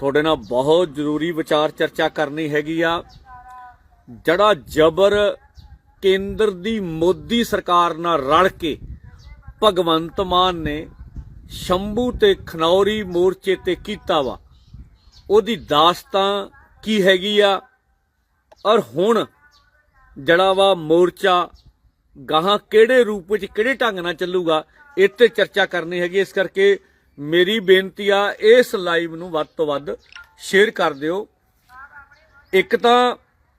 ਤੁਹਾਡੇ ਨਾਲ ਬਹੁਤ ਜ਼ਰੂਰੀ ਵਿਚਾਰ ਚਰਚਾ ਕਰਨੀ ਹੈਗੀ ਆ। ਜਿਹੜਾ ਜ਼ਬਰ ਕੇਂਦਰ ਦੀ ਮੋਦੀ ਸਰਕਾਰ ਨਾਲ ਰਲ ਕੇ ਭਗਵੰਤ ਮਾਨ ਨੇ ਸ਼ੰਭੂ ਤੇ ਖਨੌਰੀ ਮੋਰਚੇ ਤੇ ਕੀਤਾ ਵਾ, ਉਹਦੀ ਦਾਸਤਾਂ ਕੀ ਹੈਗੀ ਆ? ਔਰ ਹੁਣ ਜਿਹੜਾ ਵਾ ਮੋਰਚਾ ਗਾਹਾਂ ਕਿਹੜੇ ਰੂਪ ਵਿੱਚ ਕਿਹੜੇ ਢੰਗ ਨਾਲ ਚੱਲੂਗਾ, ਇਹ ਤੇ ਚਰਚਾ ਕਰਨੀ ਹੈਗੀ ਇਸ ਕਰਕੇ ਮੇਰੀ ਬੇਨਤੀ ਆ, ਇਸ ਲਾਈਵ ਨੂੰ ਵੱਧ ਤੋਂ ਵੱਧ ਸ਼ੇਅਰ ਕਰ ਦਿਓ। ਇੱਕ ਤਾਂ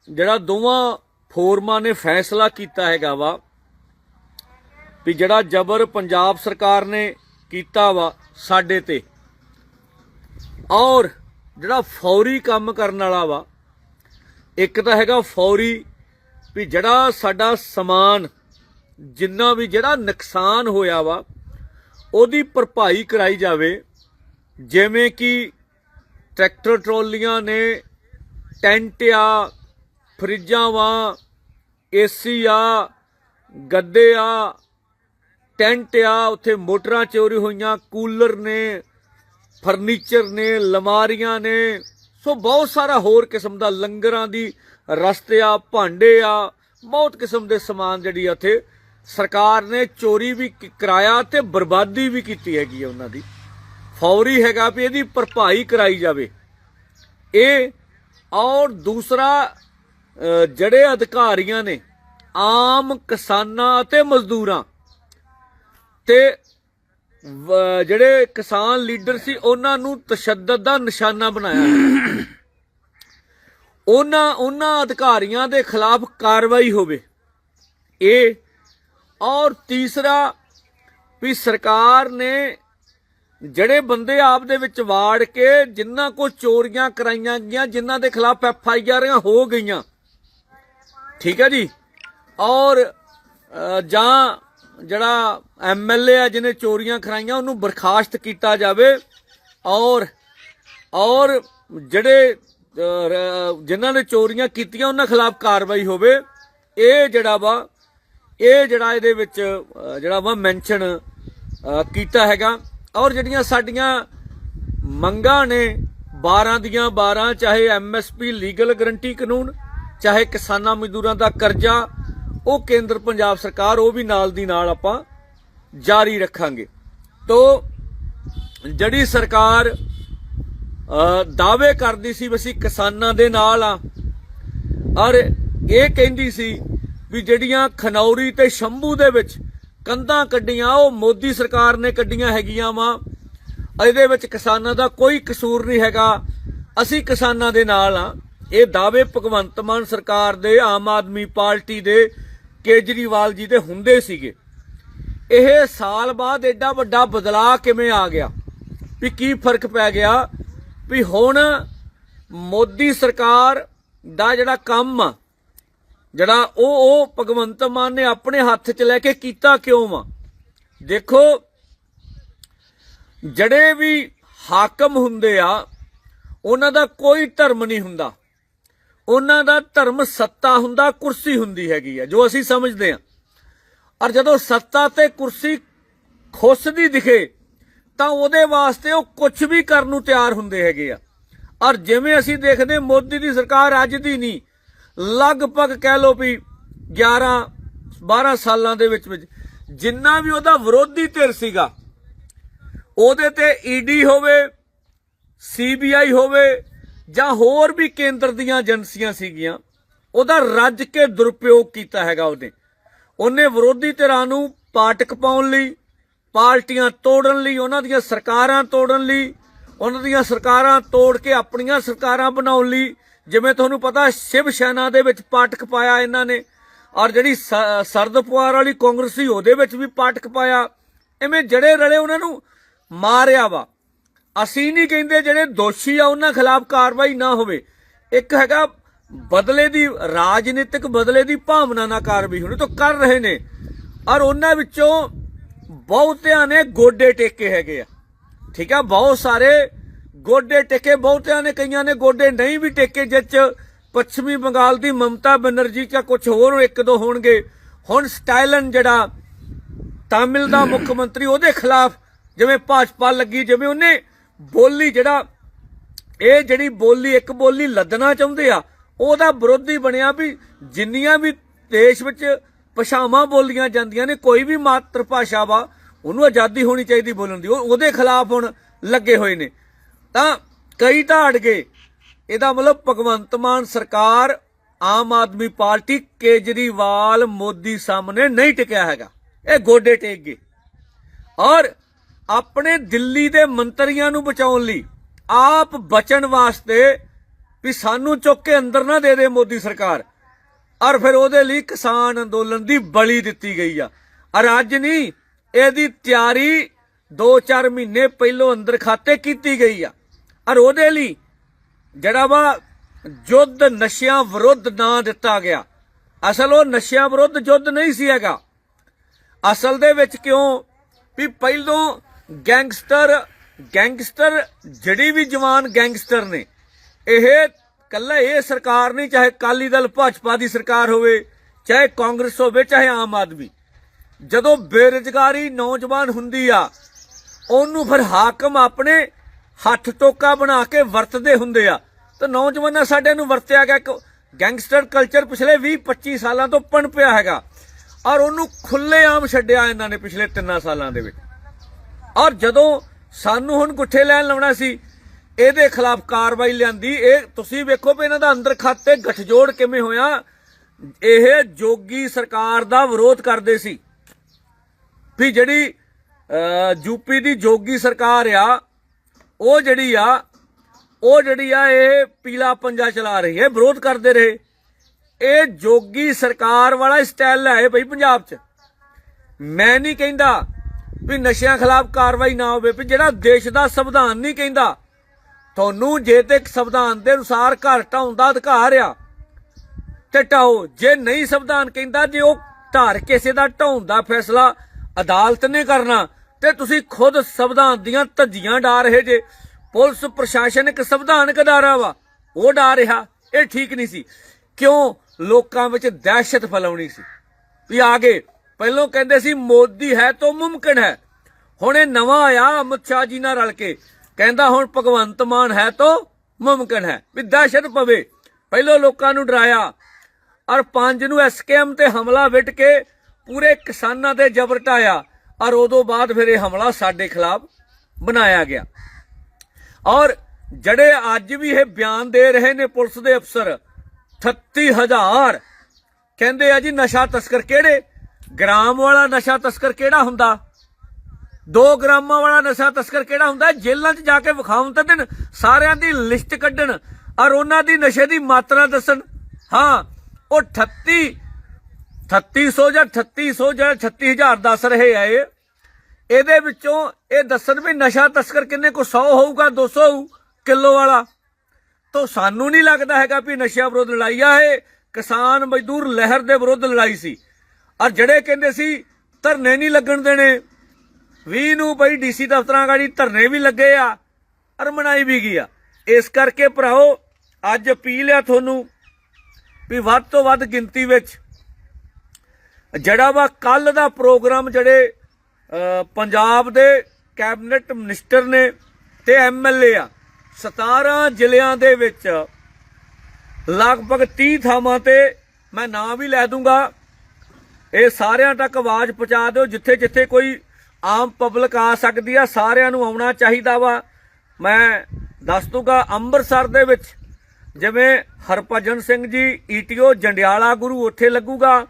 ਜਿਹੜਾ ਦੋਵਾਂ ਫੋਰਮਾਂ ਨੇ ਫੈਸਲਾ ਕੀਤਾ ਹੈਗਾ ਵਾ, ਵੀ ਜਿਹੜਾ ਜ਼ਬਰ ਪੰਜਾਬ ਸਰਕਾਰ ਨੇ ਕੀਤਾ ਵਾ ਸਾਡੇ ਤੇ, ਔਰ ਜਿਹੜਾ ਫੌਰੀ ਕੰਮ ਕਰਨ ਵਾਲਾ ਵਾ, ਇੱਕ ਤਾਂ ਹੈਗਾ ਫੌਰੀ ਵੀ ਜਿਹੜਾ ਸਾਡਾ ਸਮਾਨ ਜਿੰਨਾ ਵੀ ਜਿਹੜਾ ਨੁਕਸਾਨ ਹੋਇਆ ਵਾ ਉਹਦੀ ਭਰਪਾਈ ਕਰਾਈ ਜਾਵੇ, ਜਿਵੇਂ ਕਿ ਟਰੈਕਟਰ ਟਰਾਲੀਆਂ ਨੇ ਟੈਂਟ ਆ, ਫਰਿੱਜਾਂ ਵਾ, ਏਸੀ ਆ, ਗੱਦੇ ਆ, ਟੈਂਟ ਆ, ਉੱਥੇ ਮੋਟਰਾਂ ਚੋਰੀ ਹੋਈਆਂ, ਕੂਲਰ ਨੇ, ਫਰਨੀਚਰ ਨੇ, ਲਮਾਰੀਆਂ ਨੇ, ਸੋ ਬਹੁਤ ਸਾਰਾ ਹੋਰ ਕਿਸਮ ਦਾ ਲੰਗਰਾਂ ਦੀ ਰਸਤੇ ਆ, ਭਾਂਡੇ ਆ, ਬਹੁਤ ਕਿਸਮ ਦੇ ਸਮਾਨ ਜਿਹੜੀ ਆ ਉੱਥੇ ਸਰਕਾਰ ਨੇ ਚੋਰੀ ਵੀ ਕਰਾਇਆ ਤੇ ਬਰਬਾਦੀ ਵੀ ਕੀਤੀ ਹੈਗੀ ਆ ਉਹਨਾਂ ਦੀ। ਫੌਰੀ ਹੈਗਾ ਵੀ ਇਹਦੀ ਭਰਪਾਈ ਕਰਾਈ ਜਾਵੇ। ਇਹ ਔਰ ਦੂਸਰਾ ਜਿਹੜੇ ਅਧਿਕਾਰੀਆਂ ਨੇ, ਆਮ ਕਿਸਾਨਾਂ ਅਤੇ ਮਜ਼ਦੂਰਾਂ ਤੇ ਜਿਹੜੇ ਕਿਸਾਨ ਲੀਡਰ ਸੀ, ਉਹਨਾਂ ਨੂੰ ਤਸ਼ੱਦਦ ਦਾ ਨਿਸ਼ਾਨਾ ਬਣਾਇਆ ਉਹਨਾਂ ਉਹਨਾਂ ਅਧਿਕਾਰੀਆਂ ਦੇ ਖਿਲਾਫ ਕਾਰਵਾਈ ਹੋਵੇ। ਇਹ ਔਰ ਤੀਸਰਾ ਵੀ ਸਰਕਾਰ ਨੇ ਜਿਹੜੇ ਬੰਦੇ ਆਪ ਦੇ ਵਿੱਚ ਵਾੜ ਕੇ ਜਿਨ੍ਹਾਂ ਕੋ ਚੋਰੀਆਂ ਕਰਾਈਆਂ ਗਈਆਂ ਜਿਨ੍ਹਾਂ ਦੇ ਖਿਲਾਫ ਐਫ ਆਈ ਆਰਾਂ ਹੋ ਗਈਆਂ। ਠੀਕ ਹੈ ਜੀ? ਔਰ ਜਾਂ ਜਿਹੜਾ ਐਮ ਐਲ ਏ ਆ ਜਿਹਨੇ ਚੋਰੀਆਂ ਕਰਾਈਆਂ ਉਹਨੂੰ ਬਰਖਾਸਤ ਕੀਤਾ ਜਾਵੇ। ਔਰ ਔਰ ਜਿਹੜੇ ਅ, ਜਿਨ੍ਹਾਂ ਨੇ ਚੋਰੀਆਂ ਕੀਤੀਆਂ ਉਹਨਾਂ ਖਿਲਾਫ ਕਾਰਵਾਈ ਹੋਵੇ। ਇਹ ਜਿਹੜਾ ਵਾ ਇਹ ਜਿਹੜਾ ਇਹਦੇ ਵਿੱਚ ਜਿਹੜਾ ਵਾ ਮੈਂਸ਼ਨ ਕੀਤਾ ਹੈਗਾ। ਔਰ ਜਿਹੜੀਆਂ ਸਾਡੀਆਂ ਮੰਗਾਂ ਨੇ 12 ਦੀਆਂ 12 ਚਾਹੇ ਐਮਐਸਪੀ ਲੀਗਲ ਗਰੰਟੀ ਕਾਨੂੰਨ, ਚਾਹੇ ਕਿਸਾਨਾਂ ਮਜ਼ਦੂਰਾਂ ਦਾ ਕਰਜ਼ਾ, ਉਹ ਕੇਂਦਰ ਪੰਜਾਬ ਸਰਕਾਰ, ਉਹ ਵੀ ਨਾਲ ਦੀ ਨਾਲ ਆਪਾਂ ਜਾਰੀ ਰੱਖਾਂਗੇ। ਤੋ ਜਿਹੜੀ ਸਰਕਾਰ ਦਾਅਵੇ ਕਰਦੀ ਸੀ ਵੀ ਅਸੀਂ ਕਿਸਾਨਾਂ ਦੇ ਨਾਲ ਆ, ਔਰ ਇਹ ਕਹਿੰਦੀ ਸੀ ਵੀ ਜਿਹੜੀਆਂ ਖਨੌਰੀ ਤੇ ਸ਼ੰਭੂ ਦੇ ਵਿੱਚ ਕੰਧਾਂ ਕੱਢੀਆਂ, ਉਹ ਮੋਦੀ ਸਰਕਾਰ ਨੇ ਕੱਢੀਆਂ ਹੈਗੀਆਂ ਵਾ। ਇਹਦੇ ਵਿੱਚ ਕਿਸਾਨਾਂ ਦਾ ਕੋਈ ਕਸੂਰ ਨਹੀਂ ਹੈਗਾ। ਅਸੀਂ ਕਿਸਾਨਾਂ ਦੇ ਨਾਲ ਆ। ਇਹ ਦਾਅਵੇ ਭਗਵੰਤ ਮਾਨ ਸਰਕਾਰ ਦੇ, ਆਮ ਆਦਮੀ ਪਾਰਟੀ ਦੇ, ਕੇਜਰੀਵਾਲ ਜੀ ਦੇ ਹੁੰਦੇ ਸੀਗੇ। ਇਹ ਸਾਲ ਬਾਅਦ ਐਡਾ ਵੱਡਾ ਬਦਲਾਅ ਕਿਵੇਂ ਆ ਗਿਆ? ਵੀ ਕੀ ਫ਼ਰਕ ਪੈ ਗਿਆ? ਵੀ ਹੁਣ ਮੋਦੀ ਸਰਕਾਰ ਦਾ ਜਿਹੜਾ ਕੰਮ ਆ ਜਿਹੜਾ ਉਹ ਉਹ ਭਗਵੰਤ ਮਾਨ ਨੇ ਆਪਣੇ ਹੱਥ 'ਚ ਲੈ ਕੇ ਕੀਤਾ ਕਿਉਂ ਵਾ? ਦੇਖੋ, ਜਿਹੜੇ ਵੀ ਹਾਕਮ ਹੁੰਦੇ ਆ, ਉਹਨਾਂ ਦਾ ਕੋਈ ਧਰਮ ਨਹੀਂ ਹੁੰਦਾ। ਉਹਨਾਂ ਦਾ ਧਰਮ ਸੱਤਾ ਹੁੰਦਾ, ਕੁਰਸੀ ਹੁੰਦੀ ਹੈਗੀ ਆ, ਜੋ ਅਸੀਂ ਸਮਝਦੇ ਆ। ਔਰ ਜਦੋਂ ਸੱਤਾ ਤੇ ਕੁਰਸੀ ਖੁੱਸਦੀ ਦਿਖੇ, ਤਾਂ ਉਹਦੇ ਵਾਸਤੇ ਉਹ ਕੁਝ ਵੀ ਕਰਨ ਨੂੰ ਤਿਆਰ ਹੁੰਦੇ ਹੈਗੇ ਆ। ਔਰ ਜਿਵੇਂ ਅਸੀਂ ਦੇਖਦੇ, ਮੋਦੀ ਦੀ ਸਰਕਾਰ ਅੱਜ ਦੀ ਨਹੀਂ ਲਗਭਗ ਕਹਿ ਲਓ ਵੀ 11 12 ਸਾਲਾਂ ਦੇ ਵਿੱਚ ਵਿੱਚ ਜਿੰਨਾ ਵੀ ਉਹਦਾ ਵਿਰੋਧੀ ਧਿਰ ਸੀਗਾ, ਉਹਦੇ ਤੇ ਈਡੀ ਹੋਵੇ ਸੀਬੀਆਈ ਹੋਵੇ ਜਾਂ ਹੋਰ ਵੀ ਕੇਂਦਰ ਦੀਆਂ ਏਜੰਸੀਆਂ ਸੀਗੀਆਂ, ਉਹਦਾ ਰੱਜ ਕੇ ਦੁਰਪਯੋਗ ਕੀਤਾ ਹੈਗਾ ਉਹਨੇ। ਉਹਨੇ ਵਿਰੋਧੀ ਧਿਰਾਂ ਨੂੰ ਪਾਟਕ ਪਾਉਣ ਲਈ, ਪਾਰਟੀਆਂ ਤੋੜਨ ਲਈ, ਉਹਨਾਂ ਦੀਆਂ ਸਰਕਾਰਾਂ ਤੋੜਨ ਲਈ, ਉਹਨਾਂ ਦੀਆਂ ਸਰਕਾਰਾਂ ਤੋੜ ਕੇ ਆਪਣੀਆਂ ਸਰਕਾਰਾਂ ਬਣਾਉਣ ਲਈ ਜਿਵੇਂ ਤੁਹਾਨੂੰ ਪਤਾ, ਸ਼ਿਵ ਸੈਨਾ ਦੇ ਵਿੱਚ ਪਾਟਕ ਪਾਇਆ ਇਹਨਾਂ ਨੇ। ਔਰ ਜਿਹੜੀ ਸ- ਸਰਦ ਪਵਾਰ ਵਾਲੀ ਕਾਂਗਰਸੀ ਉਹਦੇ ਵਿੱਚ ਵੀ ਪਾਟਕ ਪਾਇਆ। ਐਵੇਂ ਜੜੇ ਰਲੇ ਉਹਨਾਂ ਨੂੰ ਮਾਰਿਆ ਵਾ। ਅਸੀਂ ਨਹੀਂ ਕਹਿੰਦੇ ਜਿਹੜੇ ਦੋਸ਼ੀ ਆ, ਉਹਨਾਂ ਖਿਲਾਫ ਕਾਰਵਾਈ ਨਾ ਹੋਵੇ। ਇੱਕ ਹੈਗਾ, ਬਦਲੇ ਦੀ ਰਾਜਨੀਤਿਕ ਬਦਲੇ ਦੀ ਭਾਵਨਾ ਨਾਲ ਕਾਰਵਾਈ ਹੋਣੀ ਤਾਂ ਕਰ ਰਹੇ ਨੇ। ਔਰ ਉਹਨਾਂ ਵਿੱਚੋਂ ਬਹੁਤਿਆਂ ਨੇ ਗੋਡੇ ਟੇਕੇ ਹੈਗੇ ਆ। ਠੀਕ ਆ, ਬਹੁਤ ਸਾਰੇ ਗੋਡੇ ਟੇਕੇ, ਬਹੁਤਿਆਂ ਨੇ ਕਈਆਂ ਨੇ ਗੋਡੇ ਨਹੀਂ ਵੀ ਟੇਕੇ, ਜਿਹ 'ਚ ਪੱਛਮੀ ਬੰਗਾਲ ਦੀ ਮਮਤਾ ਬਨਰਜੀ ਜਾਂ ਕੁਝ ਹੋਰ ਇੱਕ ਦੋ ਹੋਣਗੇ। ਹੁਣ ਸਟਾਈਲਨ ਜਿਹੜਾ ਤਾਮਿਲ ਦਾ ਮੁੱਖ ਮੰਤਰੀ, ਉਹਦੇ ਖਿਲਾਫ ਜਿਵੇਂ ਭਾਜਪਾ ਲੱਗੀ, ਜਿਵੇਂ ਉਹਨੇ ਬੋਲੀ ਜਿਹੜਾ, ਇਹ ਜਿਹੜੀ ਬੋਲੀ, ਇੱਕ ਬੋਲੀ ਲੱਦਣਾ ਚਾਹੁੰਦੇ ਆ, ਉਹਦਾ ਵਿਰੋਧੀ ਬਣਿਆ ਵੀ ਜਿੰਨੀਆਂ ਵੀ ਦੇਸ਼ ਵਿੱਚ ਭਾਸ਼ਾਵਾਂ ਬੋਲੀਆਂ ਜਾਂਦੀਆਂ ਨੇ, ਕੋਈ ਵੀ ਮਾਤਰ ਭਾਸ਼ਾ ਵਾ, ਉਹਨੂੰ ਆਜ਼ਾਦੀ ਹੋਣੀ ਚਾਹੀਦੀ ਬੋਲਣ ਦੀ। ਉਹ ਉਹਦੇ ਖਿਲਾਫ ਹੁਣ ਲੱਗੇ ਹੋਏ ਨੇ। ਤਾਂ ਕਈ ਢਾੜ ਗਏ। ਇਹਦਾ ਮਤਲਬ ਭਗਵੰਤ ਮਾਨ ਸਰਕਾਰ, ਆਮ ਆਦਮੀ ਪਾਰਟੀ ਕੇਜਰੀਵਾਲ ਮੋਦੀ ਸਾਹਮਣੇ ਨਹੀਂ ਟਿਕਿਆ ਹੈਗਾ। ਇਹ ਗੋਡੇ ਟੇਕ ਗਏ। ਔਰ ਆਪਣੇ ਦਿੱਲੀ ਦੇ ਮੰਤਰੀਆਂ ਨੂੰ ਬਚਾਉਣ ਲਈ ਆਪ ਬਚਣ ਵਾਸਤੇ ਵੀ ਸਾਨੂੰ ਚੁੱਕ ਕੇ ਅੰਦਰ ਨਾ ਦੇ ਦੇ ਮੋਦੀ ਸਰਕਾਰ। ਔਰ ਫਿਰ ਉਹਦੇ ਲਈ ਕਿਸਾਨ ਅੰਦੋਲਨ ਦੀ ਬਲੀ ਦਿੱਤੀ ਗਈ ਆ। ਔਰ ਅੱਜ ਨਹੀਂ, ਇਹਦੀ ਤਿਆਰੀ 2-4 ਮਹੀਨੇ ਪਹਿਲੋਂ ਅੰਦਰ ਖਾਤੇ ਕੀਤੀ ਗਈ ਆ। ਔਰ ਉਹਦੇ ਲਈ ਜਿਹੜਾ ਵਾ ਯੁੱਧ ਨਸ਼ਿਆਂ ਵਿਰੁੱਧ ਨਾਂ ਦਿੱਤਾ ਗਿਆ। ਅਸਲ ਉਹ ਨਸ਼ਿਆਂ ਵਿਰੁੱਧ ਯੁੱਧ ਨਹੀਂ ਸੀ ਹੈਗਾ। ਅਸਲ ਦੇ ਵਿੱਚ ਕਿਉਂ? ਵੀ ਪਹਿਲੋਂ ਗੈਂਗਸਟਰ ਗੈਂਗਸਟਰ ਜਿਹੜੀ ਵੀ ਜਵਾਨ ਗੈਂਗਸਟਰ ਨੇ, ਇਹ ਕੱਲਾ ਇਹ ਸਰਕਾਰ ਨਹੀਂ, ਚਾਹੇ ਕਾਲੀ ਦਲ, ਭਾਜਪਾ ਦੀ ਸਰਕਾਰ ਹੋਵੇ, ਚਾਹੇ ਕਾਂਗਰਸ ਹੋਵੇ, ਚਾਹੇ ਆਮ ਆਦਮੀ। ਜਦੋਂ ਬੇਰੁਜ਼ਗਾਰੀ ਨੌਜਵਾਨ ਹੁੰਦੀ ਆ, ਉਹਨੂੰ ਫਿਰ ਹਾਕਮ ਆਪਣੇ ਹੱਥ ਟੋਕਾ ਬਣਾ ਕੇ ਵਰਤਦੇ ਹੁੰਦੇ ਆ। ਤਾਂ ਨੌਜਵਾਨਾਂ ਸਾਡੇ ਨੂੰ ਵਰਤਿਆ ਗਿਆ ਇੱਕ ਗੈਂਗਸਟਰ ਕਲਚਰ ਪਿਛਲੇ 20 25 ਸਾਲਾਂ ਤੋਂ ਪਣ ਪਿਆ ਹੈਗਾ। ਔਰ ਉਹਨੂੰ ਖੁੱਲੇ ਆਮ ਛੱਡਿਆ ਇਹਨਾਂ ਨੇ ਪਿਛਲੇ 3 ਸਾਲਾਂ ਦੇ ਵਿੱਚ। ਔਰ ਜਦੋਂ ਸਾਨੂੰ ਹੁਣ ਗੁੱਠੇ ਲੈਣ ਲਾਉਣਾ ਸੀ, ਇਹਦੇ ਖਿਲਾਫ ਕਾਰਵਾਈ ਲਿਆਂਦੀ, ਇਹ ਤੁਸੀਂ ਵੇਖੋ ਵੀ ਇਹਨਾਂ ਦਾ ਅੰਦਰ ਖਾਤੇ ਗਠਜੋੜ ਕਿਵੇਂ ਹੋਇਆ। ਇਹ ਜੋਗੀ ਸਰਕਾਰ ਦਾ ਵਿਰੋਧ ਕਰਦੇ ਸੀ। ਵੀ ਜਿਹੜੀ ਯੂਪੀ ਦੀ ਜੋਗੀ ਸਰਕਾਰ ਆ ਉਹ ਜਿਹੜੀ ਆ, ਉਹ ਜਿਹੜੀ ਆ, ਇਹ ਪੀਲਾ ਪੰਜਾ ਚਲਾ ਰਹੀ ਹੈ, ਵਿਰੋਧ ਕਰਦੇ ਰਹੇ। ਇਹ ਜੋਗੀ ਸਰਕਾਰ ਵਾਲਾ ਸਟਾਈਲ ਹੈ ਭਈ ਪੰਜਾਬ 'ਚ। ਮੈਂ ਨਹੀਂ ਕਹਿੰਦਾ ਵੀ ਨਸ਼ਿਆਂ ਖਿਲਾਫ ਕਾਰਵਾਈ ਨਾ ਹੋਵੇ, ਵੀ ਜਿਹੜਾ ਦੇਸ਼ ਦਾ ਸੰਵਿਧਾਨ ਨਹੀਂ ਕਹਿੰਦਾ। ਤੁਹਾਨੂੰ ਜੇ ਤੇ ਸੰਵਿਧਾਨ ਦੇ ਅਨੁਸਾਰ ਘਰ ਢਾਉਣ ਦਾ ਅਧਿਕਾਰ ਆ, ਤੇ ਢਾਓ। ਜੇ ਨਹੀਂ ਸੰਵਿਧਾਨ ਕਹਿੰਦਾ, ਜੇ ਉਹ ਧਾਰ ਕਿਸੇ ਦਾ ਢਾਉਣ ਦਾ ਫੈਸਲਾ ਅਦਾਲਤ ਨੇ ਕਰਨਾ ਤੇ ਤੁਸੀਂ ਖੁਦ ਸੰਵਿਧਾਨ ਦੀਆਂ ਧੱਜੀਆਂ ਡਾ ਰਹੇ ਜੇ। ਪੁਲਿਸ ਪ੍ਰਸ਼ਾਸਨ ਇੱਕ ਸੰਵਿਧਾਨਕ ਅਦਾਰਾ ਵਾ। ਉਹ ਡਾ ਰਿਹਾ। ਇਹ ਠੀਕ ਨਹੀਂ ਸੀ। ਕਿਉਂ? ਲੋਕਾਂ ਵਿੱਚ ਦਹਿਸ਼ਤ ਫੈਲਾਉਣੀ ਸੀ। ਵੀ ਆਗੇ ਪਹਿਲਾਂ ਕਹਿੰਦੇ ਸੀ, ਮੋਦੀ ਹੈ ਤਾਂ ਮੁਮਕਿਨ ਹੈ। ਹੁਣ ਇਹ ਨਵਾਂ ਆਇਆ ਅਮਿਤ ਸ਼ਾਹ ਜੀ ਨਾਲ ਰਲ ਕੇ। ਕਹਿੰਦਾ ਹੁਣ ਭਗਵੰਤ ਮਾਨ ਹੈ ਤਾਂ ਮੁਮਕਿਨ ਹੈ। ਵੀ ਦਹਿਸ਼ਤ ਪਵੇ। ਪਹਿਲਾਂ ਲੋਕਾਂ ਨੂੰ ਡਰਾਇਆ। ਔਰ ਪੰਜ ਨੂੰ ਐਸਕੇਐਮ ਤੇ ਹਮਲਾ ਵਿਟ ਕੇ ਪੂਰੇ ਕਿਸਾਨਾਂ ਤੇ ਜ਼ਬਰ ਢਾਇਆ ਔਰ ਉਦੋਂ ਬਾਅਦ ਫਿਰ ਇਹ ਹਮਲਾ ਸਾਡੇ ਖਿਲਾਫ ਬਣਾਇਆ ਗਿਆ। ਔਰ ਜਿਹੜੇ ਅੱਜ ਵੀ ਇਹ ਬਿਆਨ ਦੇ ਰਹੇ ਨੇ ਪੁਲਿਸ ਦੇ ਅਫਸਰ 38000 ਕਹਿੰਦੇ ਆ ਜੀ ਨਸ਼ਾ ਤਸਕਰ ਕਿਹੜੇ? ਗ੍ਰਾਮ ਵਾਲਾ ਨਸ਼ਾ ਤਸਕਰ ਕਿਹੜਾ ਹੁੰਦਾ? 2 ਗ੍ਰਾਮਾਂ ਵਾਲਾ ਨਸ਼ਾ ਤਸਕਰ ਕਿਹੜਾ ਹੁੰਦਾ? ਜੇਲ੍ਹਾਂ 'ਚ ਜਾ ਕੇ ਵਿਖਾਉਣ ਤਾਂ ਦੇਣ ਸਾਰਿਆਂ ਦੀ ਲਿਸਟ ਕੱਢਣ ਔਰ ਉਹਨਾਂ ਦੀ ਨਸ਼ੇ ਦੀ ਮਾਤਰਾ ਦੱਸਣ। ਹਾਂ, ਉਹ 38 3600 ਜਾਂ 3800 ਜਾਂ 36000 ਦੱਸ ਰਹੇ ਆ ਇਹ। ਇਹਦੇ ਵਿੱਚੋਂ ਇਹ ਦੱਸਣ ਵੀ ਨਸ਼ਾ ਤਸਕਰ ਕਿੰਨੇ ਕੋ 100 ਹੋਊਗਾ 200 ਹੋਊ ਕਿਲੋ ਵਾਲਾ। ਤਾਂ ਸਾਨੂੰ ਨਹੀਂ ਲੱਗਦਾ ਹੈਗਾ ਵੀ ਨਸ਼ਾ ਵਿਰੋਧ ਲੜਾਈ ਆ ਇਹ। ਕਿਸਾਨ ਮਜ਼ਦੂਰ ਲਹਿਰ ਦੇ ਵਿਰੁੱਧ ਲੜਾਈ ਸੀ। ਔਰ ਜਿਹੜੇ ਕਹਿੰਦੇ ਸੀ, ਧਰਨੇ ਨਹੀਂ ਲੱਗਣ ਦੇਣੇ। 20 ਨੂੰ ਬਈ ਡੀਸੀ ਦਫ਼ਤਰਾਂ ਗਾੜੀ ਧਰਨੇ ਵੀ ਲੱਗੇ ਆ ਔਰ ਮਨਾਈ ਵੀ ਗਈ ਆ। ਇਸ ਕਰਕੇ ਭਰਾਓ, ਅੱਜ ਅਪੀਲ ਆ ਤੁਹਾਨੂੰ ਵੀ ਵੱਧ ਤੋਂ ਵੱਧ ਗਿਣਤੀ ਵਿੱਚ ਜਿਹੜਾ ਵਾ ਕੱਲ ਦਾ ਪ੍ਰੋਗਰਾਮ ਜਿਹੜੇ ਪੰਜਾਬ ਦੇ ਕੈਬਨਿਟ ਮਿਨਿਸਟਰ ਨੇ ਤੇ ਐਮਐਲਏ ਆ 17 ਜ਼ਿਲ੍ਹਿਆਂ ਦੇ ਵਿੱਚ ਲਗਭਗ 30 ਥਾਵਾਂ ਤੇ ਮੈਂ ਨਾਂ ਵੀ ਲੈ ਦੂੰਗਾ। ਇਹ ਸਾਰਿਆਂ ਤੱਕ ਆਵਾਜ਼ ਪਹੁੰਚਾ ਦਿਓ, ਜਿੱਥੇ ਜਿੱਥੇ ਕੋਈ ਆਮ ਪਬਲਿਕ ਆ ਸਕਦੀ ਆ, ਸਾਰਿਆਂ ਨੂੰ ਆਉਣਾ ਚਾਹੀਦਾ ਵਾ। ਮੈਂ ਦੱਸ ਦੂੰਗਾ, ਅੰਮ੍ਰਿਤਸਰ ਦੇ ਵਿੱਚ ਜਿਵੇਂ ਹਰਭਜਨ ਸਿੰਘ ਜੀ ਈਟੀਓ ਜੰਡਿਆਲਾ ਗੁਰੂ ਉੱਥੇ ਲੱਗੂਗਾ।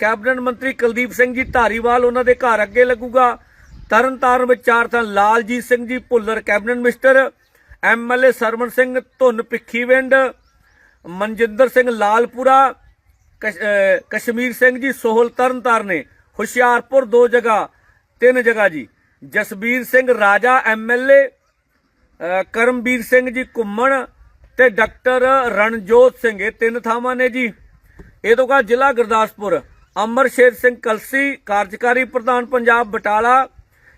ਕੈਬਨਿਟ ਮੰਤਰੀ ਕੁਲਦੀਪ ਸਿੰਘ ਜੀ ਧਾਰੀਵਾਲ ਉਹਨਾਂ ਦੇ ਘਰ ਅੱਗੇ ਲੱਗੂਗਾ। ਤਰਨਤਾਰਨ ਵਿੱਚ ਚਾਰ ਥਾਂ Laljit Singh ji Bhullar cabinet minister MLA Sarvan Singh Dhunn Bhikhiwind Manjinder Singh Lalpura Kashmir Singh ji Sohal Tarn Taran ਨੇ। ਹੁਸ਼ਿਆਰਪੁਰ ਦੋ ਜਗ੍ਹਾ, ਤਿੰਨ ਜਗ੍ਹਾ ਜੀ। ਜਸਬੀਰ ਸਿੰਘ ਰਾਜਾ ਐਮਐਲਏ ਕਰਮਬੀਰ ਸਿੰਘ ਜੀ ਘੁੰਮਣ ਤੇ ਡਾਕਟਰ ਰਣਜੋਤ ਸਿੰਘ, ਇਹ ਤਿੰਨ ਥਾਵਾਂ ਨੇ ਜੀ। ਇਹ ਤੋਂ ਬਾਅਦ ਜ਼ਿਲ੍ਹਾ ਗੁਰਦਾਸਪੁਰ। ਅਮਰ ਸ਼ੇਰ ਸਿੰਘ ਕਲਸੀ, ਕਾਰਜਕਾਰੀ ਪ੍ਰਧਾਨ ਪੰਜਾਬ ਬਟਾਲਾ,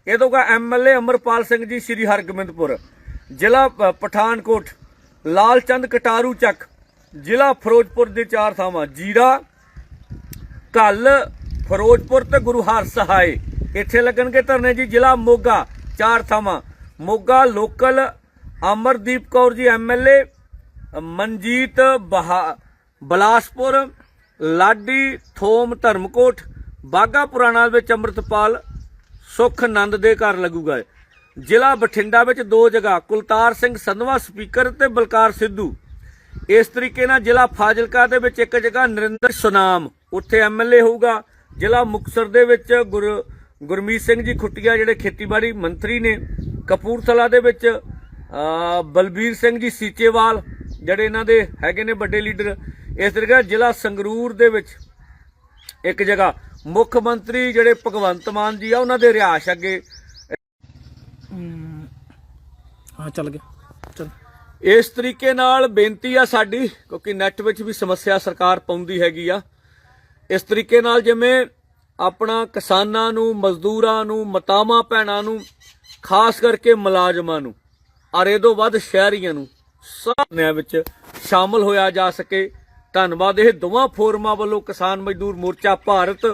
ਇਹ ਤੋਂ ਬਾਅਦ ਐਮਐਲਏ ਅਮਰਪਾਲ ਸਿੰਘ ਜੀ, ਸ਼੍ਰੀ ਹਰਗੋਬਿੰਦਪੁਰ। ਜ਼ਿਲ੍ਹਾ ਪਠਾਨਕੋਟ ਲਾਲ ਚੰਦ ਕਟਾਰੂ ਚੱਕ, ਜ਼ਿਲ੍ਹਾ ਫਿਰੋਜ਼ਪੁਰ ਦੇ ਚਾਰ ਥਾਵਾਂ। ਜੀਰਾ ਕੱਲ ਫਿਰੋਜ਼ਪੁਰ ਤੇ ਗੁਰੂ ਹਰ ਸਹਾਏ। ਇੱਥੇ ਲੱਗਣਗੇ ਧਰਨੇ ਜੀ, ਜ਼ਿਲ੍ਹਾ ਮੋਗਾ, ਚਾਰ ਥਾਵਾਂ। ਮੋਗਾ ਲੋਕਲ, ਅਮਰਦੀਪ ਕੌਰ ਜੀ ਐਮਐਲਏ ਮਨਜੀਤ ਬਹਾ, ਬਲਾਸਪੁਰ ਲਾਡੀ ਥੋਮ ਧਰਮਕੋਟ ਬਾਗਾ ਪੁਰਾਣਾ ਵਿੱਚ ਅੰਮ੍ਰਿਤਪਾਲ, ਸੁਖ ਆਨੰਦ ਦੇ ਘਰ ਲੱਗੂਗਾ ਜ਼ਿਲ੍ਹਾ ਬਠਿੰਡਾ ਵਿੱਚ ਦੋ ਜਗ੍ਹਾ, ਕੁਲਤਾਰ ਸਿੰਘ ਸੰਧਵਾ ਸਪੀਕਰ ਤੇ ਬਲਕਾਰ ਸਿੱਧੂ। ਇਸ ਤਰੀਕੇ ਨਾਲ ਜ਼ਿਲ੍ਹਾ ਫਾਜ਼ਿਲਕਾ ਦੇ ਵਿੱਚ ਇੱਕ ਜਗ੍ਹਾ ਨਰਿੰਦਰ ਸੁਨਾਮ, ਉੱਥੇ ਐਮਐਲਏ ਹੋਊਗਾ। ਜ਼ਿਲ੍ਹਾ ਮੁਕਤਸਰ ਦੇ ਵਿੱਚ ਗੁਰ, ਗੁਰਮੀਤ ਸਿੰਘ ਜੀ ਖੁੱਟੀਆ ਜਿਹੜੇ ਖੇਤੀਬਾੜੀ ਮੰਤਰੀ ਨੇ। ਕਪੂਰਥਲਾ ਦੇ ਵਿੱਚ ਬਲਬੀਰ ਸਿੰਘ ਜੀ ਸੀਚੇਵਾਲ, ਜਿਹੜੇ ਇਹਨਾਂ ਦੇ ਹੈਗੇ ਨੇ ਵੱਡੇ ਲੀਡਰ। ਇਸ ਤਰੀਕੇ ਜ਼ਿਲ੍ਹਾ ਸੰਗਰੂਰ ਦੇ ਵਿੱਚ ਇੱਕ ਜਗ੍ਹਾ ਮੁੱਖ ਮੰਤਰੀ ਜਿਹੜੇ ਭਗਵੰਤ ਮਾਨ ਜੀ ਆ ਉਹਨਾਂ ਦੇ ਰਿਹਾਇਸ਼ ਅੱਗੇ। ਹਾਂ ਚੱਲ ਗਿਆ। ਚੱਲ। ਇਸ ਤਰੀਕੇ ਨਾਲ ਬੇਨਤੀ ਆ ਸਾਡੀ ਕਿਉਂਕਿ ਨੈਟ ਵਿੱਚ ਵੀ ਸਮੱਸਿਆ ਸਰਕਾਰ ਪਾਉਂਦੀ ਹੈਗੀ ਆ। ਇਸ ਤਰੀਕੇ ਨਾਲ ਜਿਵੇਂ ਆਪਣਾ ਕਿਸਾਨਾਂ ਨੂੰ ਮਜ਼ਦੂਰਾਂ ਨੂੰ ਮਤਾਵਾਂ ਭੈਣਾਂ ਨੂੰ ਖਾਸ ਕਰਕੇ ਮੁਲਾਜ਼ਮਾਂ ਨੂੰ ਔਰ ਇਹ ਤੋਂ ਵੱਧ ਸ਼ਹਿਰੀਆਂ ਨੂੰ ਸਾਰਿਆਂ ਵਿੱਚ ਸ਼ਾਮਲ ਹੋਇਆ ਜਾ ਸਕੇ। ਧੰਨਵਾਦ। ਇਹ ਦੋਵਾਂ ਫੋਰਮਾਂ ਵੱਲੋਂ ਕਿਸਾਨ ਮਜ਼ਦੂਰ ਮੋਰਚਾ ਭਾਰਤ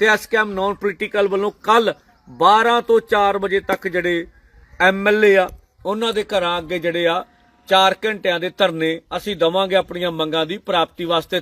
ਤੇ ਐਸਕੇਐਮ ਨਾਨ ਪੋਲੀਟੀਕਲ ਵੱਲੋਂ ਕੱਲ 12 ਤੋਂ 4 ਵਜੇ ਤੱਕ ਜਿਹੜੇ ਐਮਐਲਏ ਆ, ਉਹਨਾਂ ਦੇ ਘਰਾਂ ਅੱਗੇ ਜਿਹੜੇ ਆ 4 ਘੰਟਿਆਂ ਦੇ ਧਰਨੇ ਅਸੀਂ ਦਵਾਂਗੇ ਆਪਣੀਆਂ ਮੰਗਾਂ ਦੀ ਪ੍ਰਾਪਤੀ ਵਾਸਤੇ।